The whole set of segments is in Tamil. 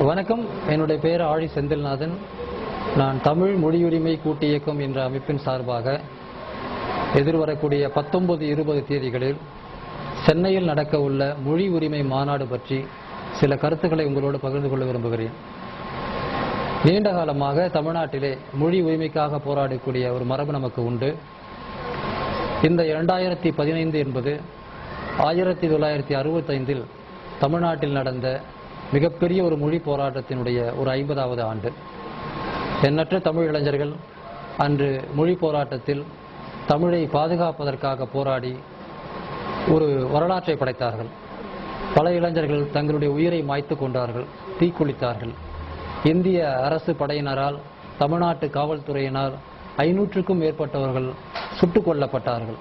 வணக்கம். என்னுடைய பெயர் ஆழி செந்தில்நாதன். நான் தமிழ் மொழியுரிமை கூட்டு இயக்கம் என்ற அமைப்பின் சார்பாக எதிர்வரக்கூடிய பத்தொன்பது இருபது தேதிகளில் சென்னையில் நடக்க உள்ள மொழி உரிமை மாநாடு பற்றி சில கருத்துக்களை உங்களோடு பகிர்ந்து கொள்ள விரும்புகிறேன். நீண்ட காலமாக தமிழ்நாட்டிலே மொழி உரிமைக்காக போராடக்கூடிய ஒரு மரபு நமக்கு உண்டு. இந்த இரண்டாயிரத்தி பதினைந்து என்பது ஆயிரத்தி தொள்ளாயிரத்தி அறுபத்தைந்தில் தமிழ்நாட்டில் நடந்த மிகப்பெரிய ஒரு மொழி போராட்டத்தினுடைய ஒரு ஐம்பதாவது ஆண்டு. எண்ணற்ற தமிழ் இளைஞர்கள் அன்று மொழி போராட்டத்தில் தமிழை பாதுகாப்பதற்காக போராடி ஒரு வரலாற்றை படைத்தார்கள். பல இளைஞர்கள் தங்களுடைய உயிரை மாய்த்து கொண்டார்கள் தீக்குளித்தார்கள். இந்திய அரசு படையினரால் தமிழ்நாட்டு காவல்துறையினால் ஐநூற்றுக்கும் மேற்பட்டவர்கள் சுட்டுக் கொல்லப்பட்டார்கள்.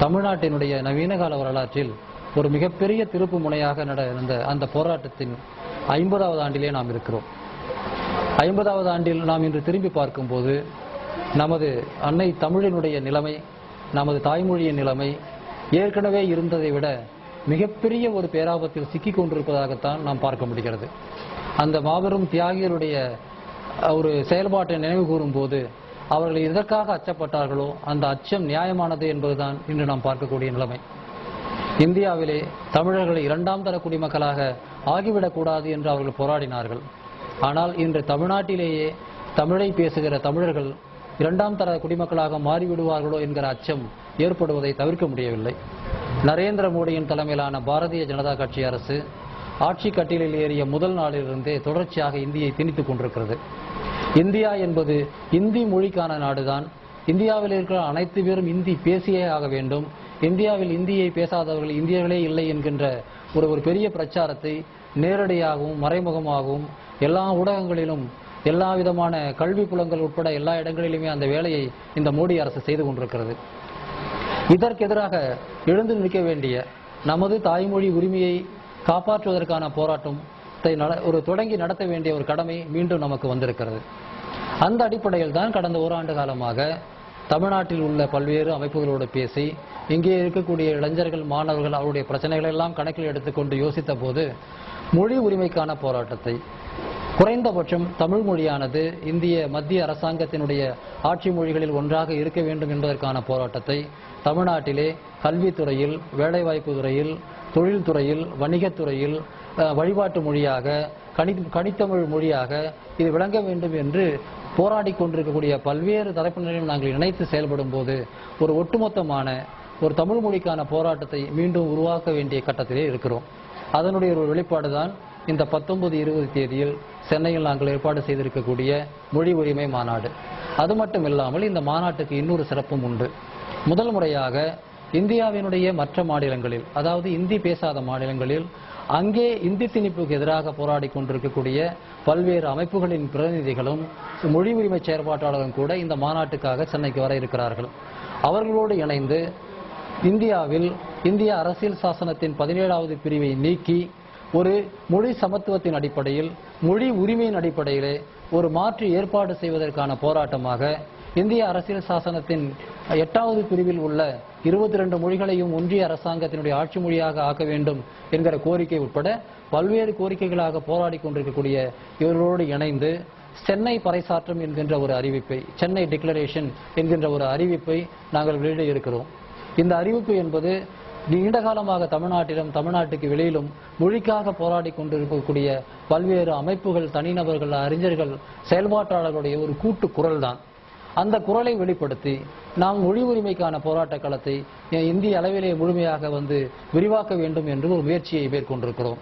தமிழ்நாட்டினுடைய நவீன கால வரலாற்றில் ஒரு மிகப்பெரிய திருப்பு முனையாக நடந்த அந்த போராட்டத்தின் ஐம்பதாவது ஆண்டிலே நாம் இருக்கிறோம். ஐம்பதாவது ஆண்டில் நாம் இன்று திரும்பி பார்க்கும்போது நமது அன்னை தமிழினுடைய நிலைமை நமது தாய்மொழியின் நிலைமை ஏற்கனவே இருந்ததை விட மிகப்பெரிய ஒரு பேராபத்தில் சிக்கிக் கொண்டிருப்பதாகத்தான் நாம் பார்க்க முடிகிறது. அந்த மாபெரும் தியாகிகளுடைய ஒரு செயல்பாட்டை நினைவு கூறும்போது அவர்கள் எதற்காக அச்சப்பட்டார்களோ அந்த அச்சம் நியாயமானது என்பதுதான் இன்று நாம் பார்க்கக்கூடிய நிலைமை. இந்தியாவிலே தமிழர்களை இரண்டாம் தர குடிமக்களாக ஆகிவிடக்கூடாது என்று அவர்கள் போராடினார்கள். ஆனால் இன்று தமிழ்நாட்டிலேயே தமிழை பேசுகிற தமிழர்கள் இரண்டாம் தர குடிமக்களாக மாறிவிடுவார்களோ என்கிற அச்சம் ஏற்படுவதை தவிர்க்க முடியவில்லை. நரேந்திர மோடியின் தலைமையிலான பாரதிய ஜனதா கட்சி அரசு ஆட்சி கட்டிலில் ஏறிய முதல் நாளிலிருந்தே தொடர்ச்சியாக இந்தியை திணித்துக் கொண்டிருக்கிறது. இந்தியா என்பது இந்தி மொழிக்கான நாடுதான். இந்தியாவில் இருக்கிற அனைத்து பேரும் இந்தி பேசியே ஆக வேண்டும். இந்தியாவில் இந்தியை பேசாதவர்கள் இந்தியர்களே இல்லை என்கின்ற ஒரு ஒரு பெரிய பிரச்சாரத்தை நேரடியாகவும் மறைமுகமாகவும் எல்லா ஊடகங்களிலும் எல்லா விதமான கல்வி புலங்கள் உட்பட எல்லா இடங்களிலுமே அந்த வேலையை இந்த மோடி அரசு செய்து கொண்டிருக்கிறது. இதற்கு எதிராக எழுந்து நிற்க வேண்டிய நமது தாய்மொழி உரிமையை காப்பாற்றுவதற்கான போராட்டத்தை நட- ஒரு தொடங்கி நடத்த வேண்டிய ஒரு கடமை மீண்டும் நமக்கு வந்திருக்கிறது. அந்த அடிப்படையில் தான் கடந்த ஓராண்டு காலமாக தமிழ்நாட்டில் உள்ள பல்வேறு அமைப்புகளோடு பேசி இங்கே இருக்கக்கூடிய இளைஞர்கள் மாணவர்கள் அவருடைய பிரச்சனைகளை எல்லாம் கணக்கில் எடுத்துக்கொண்டு யோசித்த போது மொழி உரிமைக்கான போராட்டத்தை குறைந்தபட்சம் தமிழ் மொழியானது இந்திய மத்திய அரசாங்கத்தினுடைய ஆட்சி மொழிகளில் ஒன்றாக இருக்க வேண்டும் என்பதற்கான போராட்டத்தை தமிழ்நாட்டிலே கல்வித்துறையில் வேலைவாய்ப்பு துறையில் தொழில்துறையில் வணிகத்துறையில் வழிபாட்டு மொழியாக கணி கனித்தமிழ் மொழியாக இது விளங்க வேண்டும் என்று போராடி கொண்டிருக்கக்கூடிய பல்வேறு தரப்பினரையும் நாங்கள் இணைத்து செயல்படும் போது ஒரு ஒட்டுமொத்தமான ஒரு தமிழ் மொழிக்கான போராட்டத்தை மீண்டும் உருவாக்க வேண்டிய கட்டத்திலே இருக்கிறோம். அதனுடைய ஒரு வெளிப்பாடு தான் இந்த பத்தொன்பது இருபது தேதியில் சென்னையில் நாங்கள் ஏற்பாடு செய்திருக்கக்கூடிய மொழி உரிமை மாநாடு. அது மட்டும் இல்லாமல் இந்த மாநாட்டுக்கு இன்னொரு சிறப்பும் உண்டு. முதல் முறையாக இந்தியாவினுடைய மற்ற மாநிலங்களில் அதாவது இந்தி பேசாத மாநிலங்களில் அங்கே இந்தி திணிப்புக்கு எதிராக போராடி கொண்டிருக்கக்கூடிய பல்வேறு அமைப்புகளின் பிரதிநிதிகளும் மொழி உரிமை செயற்பாட்டாளரும் கூட இந்த மாநாட்டுக்காக சென்னைக்கு வர இருக்கிறார்கள். அவர்களோடு இணைந்து இந்தியாவில் இந்திய அரசியல் சாசனத்தின் பதினேழாவது பிரிவை நீக்கி ஒரு மொழி சமத்துவத்தின் அடிப்படையில் மொழி உரிமையின் அடிப்படையிலே ஒரு மாற்று ஏற்பாடு செய்வதற்கான போராட்டமாக இந்திய அரசியல் சாசனத்தின் எட்டாவது பிரிவில் உள்ள இருபத்தி ரெண்டு மொழிகளையும் ஒன்றிய அரசாங்கத்தினுடைய ஆட்சி மொழியாக ஆக்க வேண்டும் என்கிற கோரிக்கை உட்பட பல்வேறு கோரிக்கைகளாக போராடி கொண்டிருக்கக்கூடிய இவர்களோடு இணைந்து சென்னை பறைசாற்றம் என்கின்ற ஒரு அறிவிப்பை சென்னை டிக்ளரேஷன் என்கின்ற ஒரு அறிவிப்பை நாங்கள் வெளியிட இருக்கிறோம். இந்த அறிவிப்பு என்பது நீண்ட காலமாக தமிழ்நாட்டிலும் தமிழ்நாட்டுக்கு வெளியிலும் மொழிக்காக போராடி கொண்டிருக்கக்கூடிய பல்வேறு அமைப்புகள் தனிநபர்கள் அறிஞர்கள் செயல்பாட்டாளர்களுடைய ஒரு கூட்டு குரல் தான் அந்த குரலை வெளிப்படுத்தி நாம் மொழி உரிமைக்கான போராட்ட களத்தை இந்திய அளவிலே முழுமையாக வந்து விரிவாக்க வேண்டும் என்று ஒரு முயற்சியை மேற்கொண்டிருக்கிறோம்.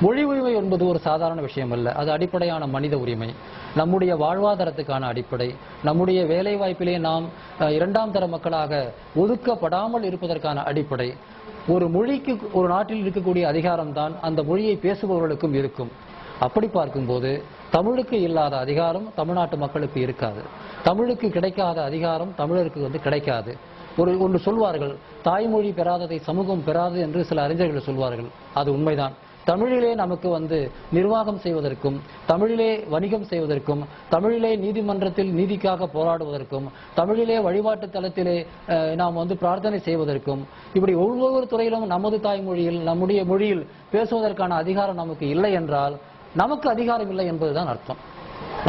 மொழி உரிமை என்பது ஒரு சாதாரண விஷயம் அல்ல அது அடிப்படையான மனித உரிமை. நம்முடைய வாழ்வாதாரத்துக்கான அடிப்படை. நம்முடைய வேலை வாய்ப்பிலே நாம் இரண்டாம் தர மக்களாக ஒதுக்கப்படாமல் இருப்பதற்கான அடிப்படை. ஒரு மொழிக்கு ஒரு நாட்டில் இருக்கக்கூடிய அதிகாரம்தான் அந்த மொழியை பேசுபவர்களுக்கும் இருக்கும். அப்படி பார்க்கும்போது தமிழுக்கு இல்லாத அதிகாரம் தமிழ்நாட்டு மக்களுக்கு இருக்காது. தமிழுக்கு கிடைக்காத அதிகாரம் தமிழருக்கு வந்து கிடைக்காது. ஒரு ஒன்று சொல்வார்கள் தாய்மொழி பெறாததை சமூகம் பெறாது என்று சில அறிஞர்கள் சொல்வார்கள். அது உண்மைதான். தமிழிலே நமக்கு வந்து நிர்வாகம் செய்வதற்கும் தமிழிலே வணிகம் செய்வதற்கும் தமிழிலே நீதிமன்றத்தில் நீதிக்காக போராடுவதற்கும் தமிழிலே வழிபாட்டு தலத்திலே நாம் வந்து பிரார்த்தனை செய்வதற்கும் இப்படி ஒவ்வொரு துறையிலும் நமது தாய்மொழியில் நம்முடைய மொழியில் பேசுவதற்கான அதிகாரம் நமக்கு இல்லை என்றால் நமக்கு அதிகாரம் இல்லை என்பதுதான் அர்த்தம்.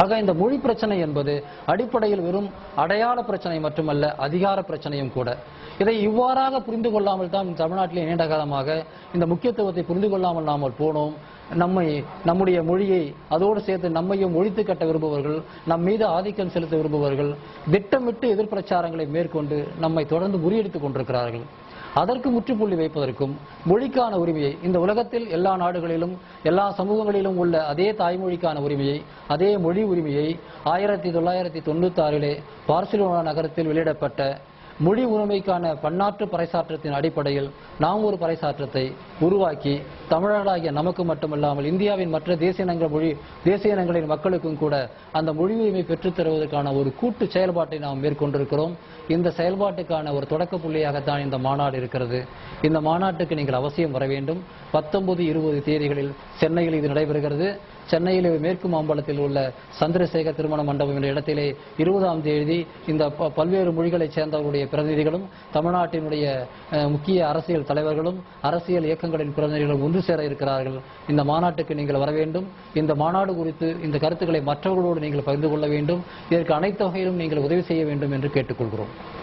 ஆக இந்த மொழி பிரச்சனை என்பது அடிப்படையில் வெறும் அடையாள பிரச்சனை மட்டுமல்ல அதிகார பிரச்சனையும் கூட. இதை இவ்வாறாக புரிந்து கொள்ளாமல் தான் தமிழ்நாட்டிலே நீண்ட காலமாக இந்த முக்கியத்துவத்தை புரிந்து கொள்ளாமல் நாமல் போனோம். நம்மை நம்முடைய மொழியை அதோடு சேர்த்து நம்மையும் ஒழித்து கட்ட விரும்புபவர்கள் நம் மீது ஆதிக்கம் செலுத்த விரும்புபவர்கள் திட்டமிட்டு எதிர்பிரச்சாரங்களை மேற்கொண்டு நம்மை தொடர்ந்து முறியடித்துக் கொண்டிருக்கிறார்கள். அதற்கு முற்றுப்புள்ளி வைப்பதற்கும் மொழிக்கான உரிமையை இந்த உலகத்தில் எல்லா நாடுகளிலும் எல்லா சமூகங்களிலும் உள்ள அதே தாய்மொழிக்கான உரிமையை அதே மொழி உரிமையை ஆயிரத்தி தொள்ளாயிரத்தி தொண்ணூத்தி ஆறிலே பார்சிலோனா நகரத்தில் வெளியிடப்பட்ட மொழி உரிமைக்கான பன்னாட்டு பறைசாற்றத்தின் அடிப்படையில் நாம் ஒரு பறைசாற்றத்தை உருவாக்கி தமிழர்களாகிய நமக்கு மட்டுமல்லாமல் இந்தியாவின் மற்ற தேசிய இனங்க மொழி தேசிய இனங்களின் மக்களுக்கும் கூட அந்த மொழி உரிமை பெற்றுத் தருவதற்கான ஒரு கூட்டு செயல்பாட்டை நாம் மேற்கொண்டிருக்கிறோம். இந்த செயல்பாட்டுக்கான ஒரு தொடக்க புள்ளியாகத்தான் இந்த மாநாடு இருக்கிறது. இந்த மாநாட்டுக்கு நீங்கள் அவசியம் வர வேண்டும். பத்தொன்பது இருபது தேதிகளில் சென்னையில் இது நடைபெறுகிறது. சென்னையில் மேற்கு மாம்பலத்தில் உள்ள சந்திரசேகர் திருமண மண்டபம் என்ற இடத்திலே இருபதாம் தேதி இந்த ப- பல்வேறு மொழிகளைச் சேர்ந்தவர்களுடைய பிரதிநிதிகளும் தமிழ்நாட்டினுடைய முக்கிய அரசியல் தலைவர்களும் அரசியல் இயக்கங்களின் பிரதிநிதிகளும் ஒன்று சேர இருக்கிறார்கள். இந்த மாநாட்டுக்கு நீங்கள் வர வேண்டும். இந்த மாநாடு குறித்து இந்த கருத்துக்களை மற்றவர்களோடு நீங்கள் பகிர்ந்து கொள்ள வேண்டும். இதற்கு அனைத்து வகையிலும் நீங்கள் உதவி செய்ய வேண்டும் என்று கேட்டுக்கொள்கிறோம்.